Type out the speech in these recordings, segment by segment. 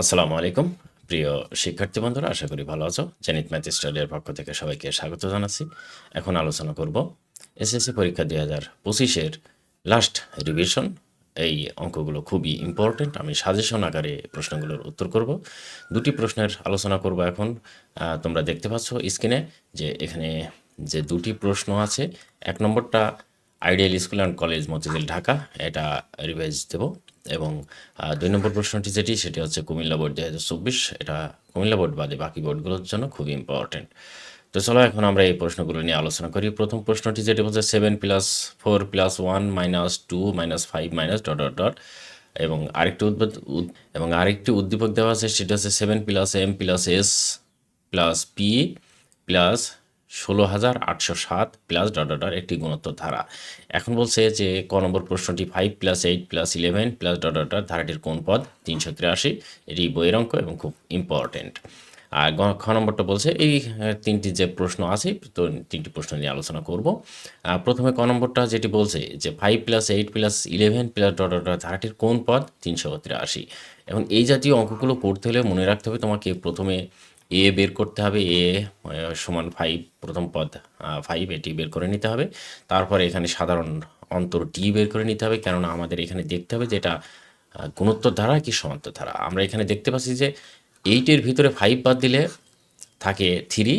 আসসালামু আলাইকুম। প্রিয় শিক্ষার্থী বন্ধুরা, আশা করি ভালো আছো। জেনিত ম্যাথ স্টাডির পক্ষ থেকে সবাইকে স্বাগত জানাচ্ছি। এখন আলোচনা করব এসএসসি পরীক্ষা দুই হাজার পঁচিশের লাস্ট রিভিশন এই অঙ্কগুলো খুবই ইম্পর্ট্যান্ট আমি সাজেশন আকারে প্রশ্নগুলোর উত্তর করব। দুটি প্রশ্নের আলোচনা করব এখন। তোমরা দেখতে পাচ্ছ স্ক্রিনে যে এখানে যে দুটি প্রশ্ন আছে, এক নম্বরটা Ideal School and College Motijheel Dhaka এটা রিভাইজ দেব। এবং দুই নম্বর প্রশ্নটি যেটি, সেটি হচ্ছে কুমিল্লা বোর্ড দুই চব্বিশ। এটা কুমিল্লা বোর্ড বাদে বাকি বোর্ডগুলোর জন্য খুবই ইম্পর্টেন্ট তো চলো এখন আমরা এই প্রশ্নগুলো নিয়ে আলোচনা করি। প্রথম প্রশ্নটি যেটি বলছে seven plus four plus one minus two minus five minus dot dot dot এবং আরেকটি উদ্বোধ উদ- এবং আরেকটি উদ্দীপক দেওয়া আছে, সেটা হচ্ছে seven plus M plus S plus P plus ষোলো হাজার আটশো সাত প্লাস ডট একটি গুণোত্তর ধারা। এখন বলছে যে ক নম্বর প্রশ্নটি five plus eight plus eleven plus dot ধারাটির কোন পদ? তিনশো তিরাশি। এটি বইয়ের অঙ্ক এবং খুব ইম্পর্টেন্ট আর খ নম্বরটা বলছে এই তিনটি যে প্রশ্ন আছে, তো তিনটি প্রশ্ন নিয়ে আলোচনা করব। প্রথমে ক নম্বরটা যেটি বলছে যে five plus eight plus eleven plus dot ধারাটির কোন পদ? তিনশো তিরাশি। এখন এই জাতীয় অঙ্কগুলো করতে হলে মনে রাখতে হবে তোমাকে প্রথমে এ বের করতে হবে এ সমান ফাইভ প্রথম পদ ফাইভ এটি বের করে নিতে হবে। তারপরে এখানে সাধারণ অন্তর ডি বের করে নিতে হবে, কেননা আমাদের এখানে দেখতে হবে যেটা গুণোত্তর ধারা কি সমান্তর ধারা। আমরা এখানে দেখতে পাচ্ছি যে এইটের ভিতরে ফাইভ বাদ দিলে থাকে থ্রি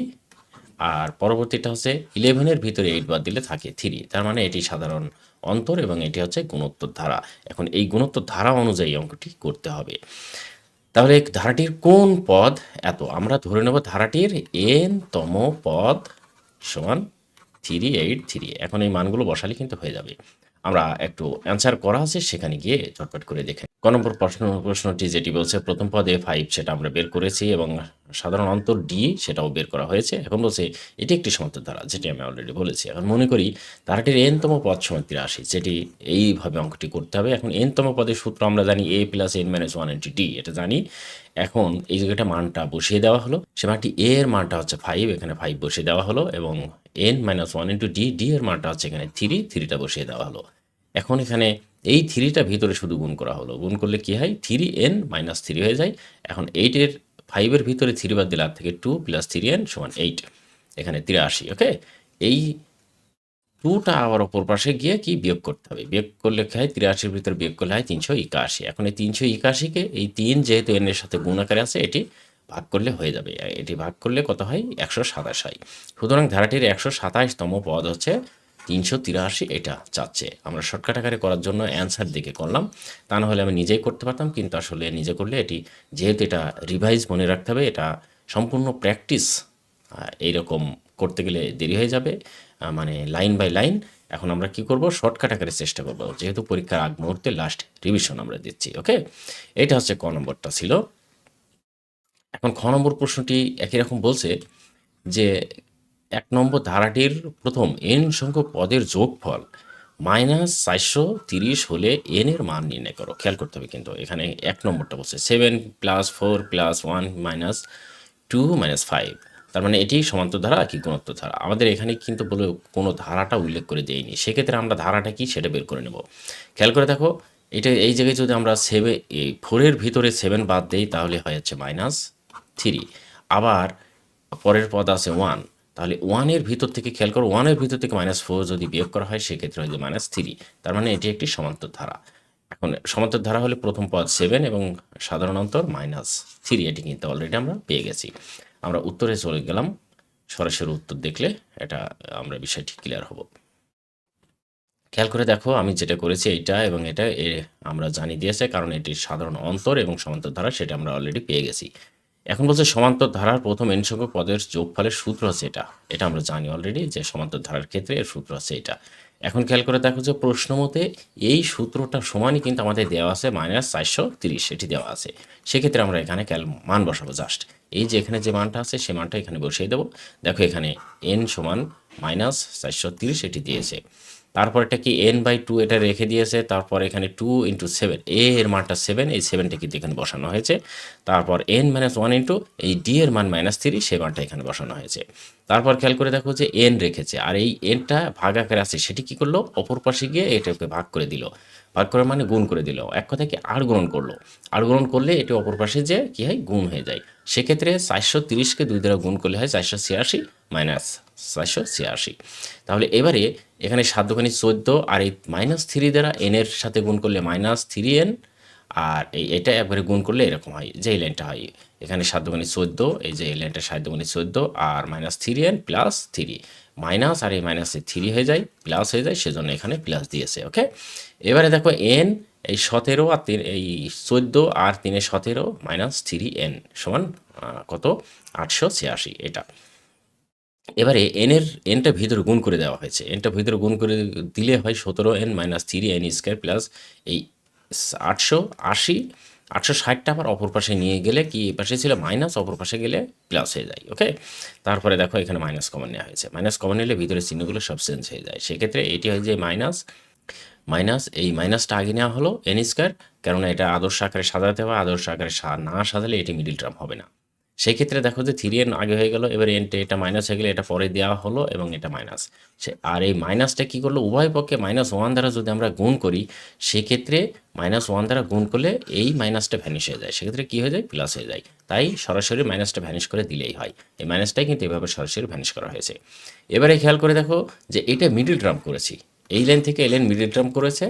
আর পরবর্তীটা হচ্ছে ইলেভেনের ভিতরে এইট বাদ দিলে থাকে থ্রি তার মানে এটি সাধারণ অন্তর এবং এটি হচ্ছে গুণোত্তর ধারা। এখন এই গুণোত্তর ধারা অনুযায়ী অঙ্কটি করতে হবে। তাহলে ধারাটির কোন পদ? এত, আমরা ধরে নেব ধারাটির এন তম পদ সমান থ্রি এইট থ্রি এখন এই মানগুলো বসালে কিন্তু হয়ে যাবে। আমরা একটু অ্যান্সার করা আছে, সেখানে গিয়ে ঝটপট করে দেখে ক নম্বর প্রশ্ন, প্রশ্নটি যেটি বলছে, প্রথম পদে ফাইভ সেটা আমরা বের করেছি এবং সাধারণ অন্তর ডি সেটাও বের করা হয়েছে। এখন বলছে, এটি একটি সমান্তর ধারা, যেটি আমি অলরেডি বলেছি। এখন মনে করি, ধারাটির এনতম পদ সমান তিরাশি যেটি এইভাবে অঙ্কটি করতে হবে। এখন এনতম পদের সূত্র আমরা জানি A plus N minus one into D এটা জানি। এখন এই জায়গাটা মানটা বসিয়ে দেওয়া হলো। সে মানটি এ এর মানটা হচ্ছে ফাইভ এখানে ফাইভ বসিয়ে দেওয়া হলো এবং N minus one into D D এর মানটা হচ্ছে এখানে থ্রি থ্রিটা বসিয়ে দেওয়া হলো। এখন এখানে এই থ্রিটা ভিতরে শুধু গুণ করা হলো। গুণ করলে কি হয়? থ্রি এন মাইনাস থ্রি হয়ে যায়। এখন এইটের ফাইভের ভিতরে থ্রি বাদ দিলে আর থেকে টু প্লাস থ্রি এন সমান এইট এখানে তিরাশি ওকে এই টুটা আবার অপর পাশে গিয়ে কি? বিয়োগ করতে হবে। বিয়োগ করলে কি হয়? তিরাশির ভিতরে বিয়োগ করলে হয় তিনশো একাশি। এখন এই তিনশো একাশিকে এই তিন যেহেতু এন এর সাথে গুণ আকারে আছে, এটি ভাগ করলে হয়ে যাবে। এটি ভাগ করলে কত হয়? একশো সাতাশ হয়। সুতরাং ধারাটির একশো সাতাশতম পদ হচ্ছে তিনশো তিরাশি, এটা চাচ্ছে। আমরা শর্টকাট আকারে করার জন্য অ্যান্সার দিকে করলাম। তা না হলে আমি নিজেই করতে পারতাম, কিন্তু আসলে নিজে করলে এটি, যেহেতু এটা রিভাইজ মনে রাখতে হবে, এটা সম্পূর্ণ প্র্যাকটিস এইরকম করতে গেলে দেরি হয়ে যাবে মানে লাইন বাই লাইন এখন আমরা কি করব? শর্টকাট আকারে চেষ্টা করব। যেহেতু পরীক্ষার আগ মুহূর্তে লাস্ট রিভিশন আমরা দিচ্ছি ওকে এটা হচ্ছে ক নম্বরটা ছিল। এখন খ নম্বর প্রশ্নটি একই রকম বলছে যে এক নম্বর ধারাটির প্রথম এন সংখ্যক পদের যোগফল মাইনাস চারশো তিরিশ হলে এন এর মান নির্ণয় করো। খেয়াল করতে হবে কিন্তু এখানে এক নম্বরটা বলছে seven plus four plus one minus two minus five তার মানে এটি সমান্তর ধারা কি গুণোত্তর ধারা? আমাদের এখানে কিন্তু বলে কোনো ধারাটা উল্লেখ করে দেয়নি। সেক্ষেত্রে আমরা ধারাটা কি সেটা বের করে নেব। খেয়াল করে দেখো, এটা এই জায়গায় যদি আমরা এই ফোরের ভিতরে সেভেন বাদ দেই, তাহলে হয় যাচ্ছে মাইনাস থ্রি। আবার পরের পদ আছে ওয়ান তাহলে ওয়ানের ভিতর থেকে খেয়াল করো ওয়ানের ভিতর থেকে মাইনাস ফোর যদি বিয়োগ করা হয়, সেক্ষেত্রে হয় যে মাইনাস থ্রি তার মানে এটি একটি সমান্তর ধারা। এখন সমান্তর ধারা হলে প্রথম পদ সেভেন এবং সাধারণ অন্তর মাইনাস থ্রি এটি কিন্তু অলরেডি আমরা পেয়ে গেছি। আমরা উত্তরে চলে গেলাম। সরাসরি উত্তর দেখলে এটা আমরা বিষয়টি ক্লিয়ার হব। খেয়াল করে দেখো, আমি যেটা করেছি এইটা এবং এটা আমরা জানিয়ে দিয়েছে কারণ এটি সাধারণ অন্তর এবং সমান্তর ধারা, সেটা আমরা অলরেডি পেয়ে গেছি। এখন বলছে সমান্তর ধারার প্রথম এন সংখ্যক পদের যোগফলের সূত্র হচ্ছে এটা। এটা আমরা জানি অলরেডি যে সমান্তর ধারার ক্ষেত্রে এর সূত্র আছে এটা। এখন খেয়াল করে দেখো যে প্রশ্ন মতে এই সূত্রটা সমানই কিন্তু আমাদের দেওয়া আছে মাইনাস চারশো তিরিশ, এটি দেওয়া আছে। সেক্ষেত্রে আমরা এখানে ক্যাল মান বসাবো জাস্ট এই যে এখানে যে মানটা আছে সে মানটা এখানে বসিয়ে দেবো। দেখো এখানে এন সমান মাইনাস চারশো তিরিশ, এটি দিয়েছে। তারপর এটা কি এন বাই টু এটা রেখে দিয়েছে, তারপর এখানে টু ইন্টু সেভেন এ এর মানটা সেভেন এই সেভেনটা কিন্তু এখানে বসানো হয়েছে। তারপর এন মাইনাস ওয়ান ইন্টু এই ডি এর মান মাইনাস থ্রি সেই মানটা এখানে বসানো হয়েছে। তারপর খেয়াল করে দেখো যে এন রেখেছে, আর এই এনটা ভাগ আকারে আছে, সেটি কি করল? অপর পাশে গিয়ে এটাকে ভাগ করে দিল। ভাগ করে মানে গুণ করে দিল। এক কথায় কি আর গ্রহণ করল? আর গ্রহণ করলে এটি অপর পাশে যে কি হয়? গুণ হয়ে যায়। সেক্ষেত্রে চারশো তিরিশকে দুই দ্বারা গুণ করলে হয় চারশো ছিয়াশি মাইনাস চারশো ছিয়াশি। তাহলে এবারে এখানে সাত দোকানি চোদ্দ আর এই মাইনাস থ্রি দ্বারা এনের সাথে গুণ করলে মাইনাস থ্রি এন আর এই এটা একবারে গুণ করলে এরকম হয়, যে এই লাইনটা হয়। এখানে সাত দোকানি চোদ্দ, এই যে এই লাইনটা সাত দোকানি চোদ্দ, আর minus three N plus three minus আর এই মাইনাসে থ্রি হয়ে যায় প্লাস হয়ে যায়, সেজন্য এখানে প্লাস দিয়েছে ওকে এবারে দেখো এন এই সতেরো আর তিন, এই চোদ্দ আর তিনে সতেরো মাইনাস থ্রি এন সমান কত? আটশো ছিয়াশি, এটা। এবারে এনের এনটা ভিতরে গুণ করে দেওয়া হয়েছে। এনটা ভিতরে গুণ করে দিলে হয় সতেরো N minus three N square plus এই আটশো আশি, আটশো ষাটটা আবার অপর পাশে নিয়ে গেলে কি এ পাশে ছিল মাইনাস অপর পাশে গেলে প্লাস হয়ে যায় ওকে তারপরে দেখো এখানে মাইনাস কমন নেওয়া হয়েছে। মাইনাস কমন নিলে ভিতরে চিহ্নগুলো সব চেঞ্জ হয়ে যায়। সেক্ষেত্রে এটি হয় যে মাইনাস মাইনাস এই মাইনাসটা আগে নেওয়া হলো এন স্কোয়ার কেননা এটা আদর্শ আকারে সাজাতে হবে, আদর্শ আকারে না সাজালে এটি মিডিল টার্ম হবে না। সেই ক্ষেত্রে দেখো যে থ্রি এন আগে হয়ে গেল, এবার এনটে এটা মাইনাস হয়ে গেলে, এটা পরে দেওয়া হলো এবং এটা মাইনাস সে, আর এই মাইনাসটা কী করল? উভয় পক্ষে মাইনাস ওয়ান দ্বারা যদি আমরা গুণ করি, সেক্ষেত্রে মাইনাস ওয়ান দ্বারা গুণ করলে এই মাইনাসটা ভ্যানিশ হয়ে যায়। সেক্ষেত্রে কী হয়ে যায়? প্লাস হয়ে যায়। তাই সরাসরি মাইনাসটা ভ্যানিশ করে দিলেই হয়। এই মাইনাসটাই কিন্তু এভাবে সরাসরি ভ্যানিশ করা হয়েছে। এবারে খেয়াল করে দেখো যে এটা মিডিল টার্ম করেছি। এই লাইন থেকে এই লাইন মিডিল টার্ম করেছে।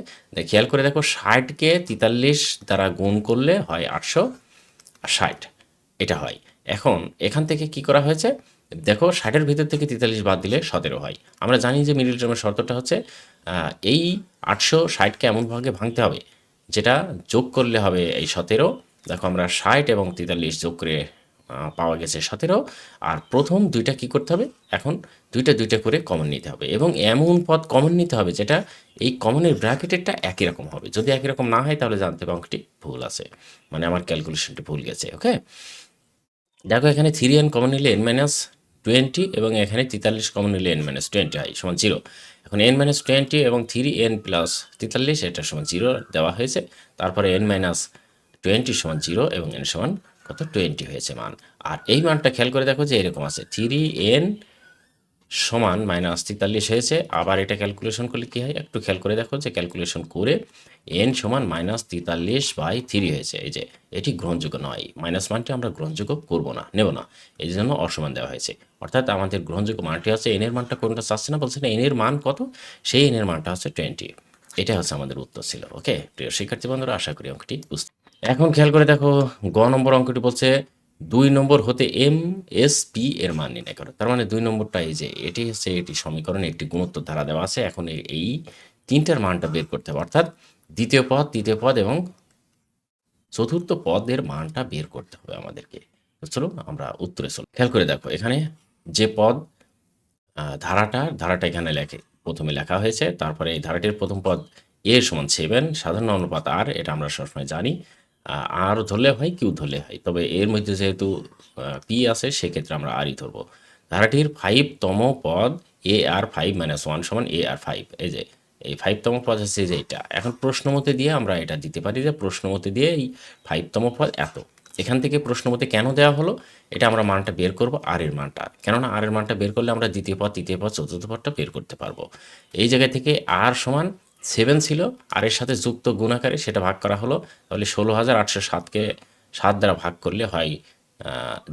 খেয়াল করে দেখো ষাটকে তেতাল্লিশ দ্বারা গুণ করলে হয় আটশো ষাট, এটা হয়। এখন এখান থেকে কি করা হয়েছে? দেখো, ষাটের ভিতর থেকে তেতাল্লিশ বাদ দিলে সতেরো হয়। আমরা জানি যে মিডিল টার্মের শর্তটা হচ্ছে এই আটশো ষাটকে এমনভাবে ভাঙতে হবে, যেটা যোগ করলে হবে এই সতেরো। দেখো, আমরা ষাট এবং তেতাল্লিশ যোগ করে পাওয়া গেছে সতেরো। আর প্রথম দুইটা কি করতে হবে? এখন দুইটা দুইটা করে কমন নিতে হবে। এবং এমন পদ কমন নিতে হবে, যেটা এই কমনের ব্র্যাকেটেরটা একই রকম হবে। যদি একই রকম না হয়, তাহলে জানতে হবে অঙ্কটি ভুল আছে। মানে আমার ক্যালকুলেশনটি ভুল গেছে ওকে দেখো, এখানে থ্রি এন কমন নিলে এন মাইনাস টোয়েন্টি এবং এখানে তেতাল্লিশ কমন নিলে এন মাইনাস টোয়েন্টি হয়, সমান জিরো এখন এন মাইনাস টোয়েন্টি এবং থ্রি এন প্লাস তেতাল্লিশ, এটা সমান জিরো দেওয়া হয়েছে। তারপরে এন মাইনাস টোয়েন্টি সমান জিরো এবং এন সমান কত? টোয়েন্টি হয়েছে মান। আর এই মানটা খেয়াল করে দেখো যে এরকম আছে। থ্রি এন সমান মাইনাস তেতাল্লিশ হয়েছে। আবার এটা ক্যালকুলেশন করলে কী হয়? একটু খেয়াল করে দেখো যে ক্যালকুলেশন করে এন সমান মাইনাস তেতাল্লিশ বাই থ্রি হয়েছে। এই যে, এটি গ্রহণযোগ্য নয়। মাইনাস মানটি আমরা গ্রহণযোগ্য করব না, নেব না। এই জন্য অসমান দেওয়া হয়েছে। অর্থাৎ আমাদের গ্রহণযোগ্য মানটি হচ্ছে এনের মানটা কোনটা চাচ্ছে না বলছে না এনের মান কত? সেই এনের মানটা হচ্ছে টোয়েন্টি এটা হচ্ছে আমাদের উত্তর ছিল ওকে প্রিয় শিক্ষার্থী বন্ধুরা, আশা করি অঙ্কটি বুঝতে এখন খেয়াল করে দেখো, গ নম্বর অঙ্কটি বলছে দুই নম্বর হতে এম এস পি এর মান নির্ণয় করো। তার মানে দুই নম্বরটা এই যে এটি হচ্ছে এটি সমীকরণে একটি গুণোত্তর ধারা দেওয়া আছে। এখন এই- তিনটার মানটা বের করতে হবে। অর্থাৎ দ্বিতীয় পদ, তৃতীয় পদ এবং চতুর্থ পদের মানটা বের করতে হবে আমাদেরকে। চলো আমরা উত্তরে চলো খেয়াল করে দেখো, এখানে যে পদ ধারাটা ধারাটা এখানে লেখে প্রথমে লেখা হয়েছে। তারপরে এই ধারাটির প্রথম পদ এ সমান সেভেন, সাধারণ অনুপাত আর, এটা আমরা সবসময় জানি। আর ধরলে হয়, কিউ ধরলে হয়। তবে এর মধ্যে যেহেতু পি আছে, সেক্ষেত্রে আমরা আরই ধরবো। ধারাটির ফাইভতম পদ A R five minus one সমান এ আর ফাইভ এই যে, এই ফাইভতম পদ হচ্ছে যে এটা। এখন প্রশ্নমতে দিয়ে আমরা এটা দিতে পারি যে প্রশ্নমতে দিয়ে এই ফাইভতম পদ এত। এখান থেকে প্রশ্নমতে কেন দেওয়া হলো? এটা আমরা মানটা বের করব আর এর মানটা। কেননা আর এর মানটা বের করলে আমরা দ্বিতীয় পদ, তৃতীয় পদ, চতুর্থ পদটা বের করতে পারব। এই জায়গা থেকে আর সমান সেভেন ছিল, আর এর সাথে যুক্ত গুণাকারে সেটা ভাগ করা হলো। তাহলে ষোলো হাজার আটশো সাতকে সাত দ্বারা ভাগ করলে হয়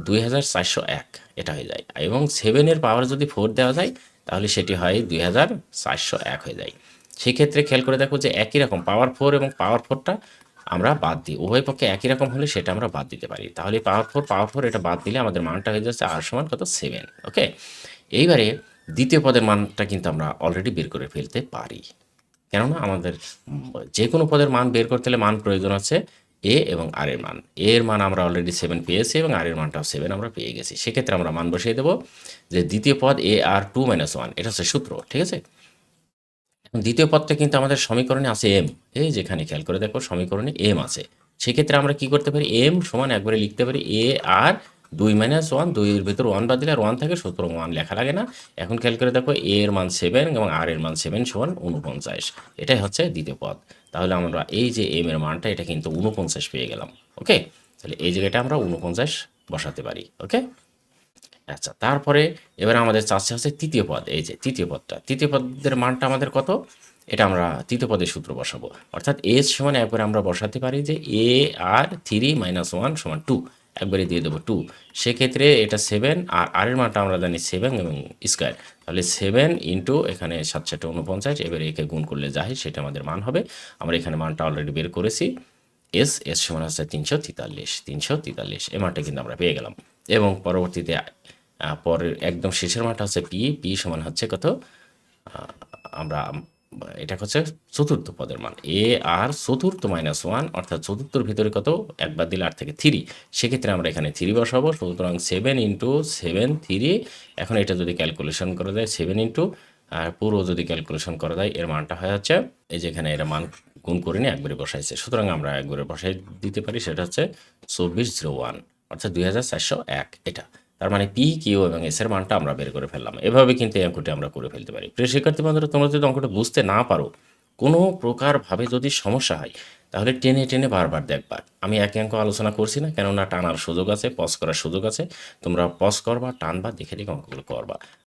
দুই হাজার চারশো এক। এটা হয়ে যায়। এবং সেভেনের পাওয়ার যদি ফোর দেওয়া যায়, তাহলে সেটি হয় দুই হাজার চারশো এক হয়ে যায়। সেক্ষেত্রে খেয়াল করে দেখো যে একই রকম পাওয়ার ফোর এবং পাওয়ার ফোরটা আমরা বাদ দিই। উভয় পক্ষে একই রকম হলে সেটা আমরা বাদ দিতে পারি। তাহলে পাওয়ার ফোর পাওয়ার ফোর এটা বাদ দিলে আমাদের মানটা হয়ে যাচ্ছে আর সমান কত সেভেন ওকে এইবারে দ্বিতীয় পদের মানটা কিন্তু আমরা অলরেডি বের করে ফেলতে পারি। কেননা আমাদের যে কোনো পদের মান বের করতে হলে মান প্রয়োজন আছে এ এবং আর এর মান। এ এর মান আমরা অলরেডি সেভেন পেয়েছি এবং আর এর মানটাও সেভেন আমরা পেয়ে গেছি। সেক্ষেত্রে আমরা মান বসিয়ে দেবো যে দ্বিতীয় পদ A R two minus one এটা হচ্ছে সূত্র, ঠিক আছে? দ্বিতীয় পদটা কিন্তু আমাদের সমীকরণে আছে এম এই যেখানে খেয়াল করে দেখো সমীকরণে এম আছে। সেক্ষেত্রে আমরা কি করতে পারি? এম সমান একবারে লিখতে পারি এ আর দুই মাইনাস ওয়ান দুইয়ের ভিতর ওয়ান বাদ দিলে আর ওয়ান থাকে, সুতরাং ওয়ান লেখা লাগে না। এখন খেয়াল করে দেখো এ এর মান সেভেন এবং আর এর মান সেভেন সমান উনপঞ্চাশ এটাই হচ্ছে দ্বিতীয় পদ। তাহলে আমরা এই যে এম এর মানটা, এটা কিন্তু উনপঞ্চাশ পেয়ে গেলাম। ওকে তাহলে এই জায়গাটা আমরা উনপঞ্চাশ বসাতে পারি। ওকে আচ্ছা তারপরে এবার আমাদের চাচ্ছে হচ্ছে তৃতীয় পদ। এই যে তৃতীয় পদটা, তৃতীয় পদের মানটা আমাদের কত? এটা আমরা তৃতীয় পদের সূত্র বসাবো। অর্থাৎ এস সমান একবারে আমরা বসাতে পারি যে A R three minus one সমান টু একবারে দিয়ে দেবো টু সেক্ষেত্রে এটা সেভেন আর আর এর মানটা আমরা জানি সেভেন এবং স্কোয়ার তাহলে সেভেন ইন্টু এখানে সাত সাতটা উনপঞ্চাশ এবারে একে গুণ করলে যাই সেটা আমাদের মান হবে। আমরা এখানে মানটা অলরেডি বের করেছি। এস এস সমান হচ্ছে তিনশো তেতাল্লিশ তিনশো তেতাল্লিশ। এ মানটা কিন্তু আমরা পেয়ে গেলাম। এবং পরবর্তীতে পরের একদম শেষের মানটা হচ্ছে পি পি সমান হচ্ছে কত? আমরা এটা হচ্ছে চতুর্থ পদের মান। এ আর চতুর্থ মাইনাস ওয়ান অর্থাৎ চতুর্থর ভিতরে কত? একবার দিলে আট থেকে থ্রি সেক্ষেত্রে আমরা এখানে থ্রি বসাবো, সুতরাং সেভেন ইন্টু সেভেন থ্রি এখন এটা যদি ক্যালকুলেশন করা যায় সেভেন ইন্টু আর পুরো যদি ক্যালকুলেশন করা যায় এর মানটা হয়ে যাচ্ছে, এই যে এখানে এর মান গুণ করে নিয়ে একবারে বসাইছে। সুতরাং আমরা একবারে বসাই দিতে পারি, সেটা হচ্ছে চব্বিশ জিরো ওয়ান অর্থাৎ দুই হাজার চারশো এক। এটা তার মানে পি কিউ এবং এস এর মানটা আমরা বের করে ফেললাম। এভাবে কিন্তু এই অঙ্কটি আমরা করে ফেলতে পারি। প্রিয় শিক্ষার্থী বন্ধুরা, তোমরা যদি অঙ্কটা বুঝতে না পারো, কোনো প্রকারভাবে যদি সমস্যা হয়, তাহলে টেনে টেনে বারবার দেখবা। আমি একে অঙ্ক আলোচনা করছি না, কেননা টানার সুযোগ আছে পজ করার সুযোগ আছে। তোমরা পজ করবা, টানবা, দেখে দেখে অঙ্কগুলো করবা।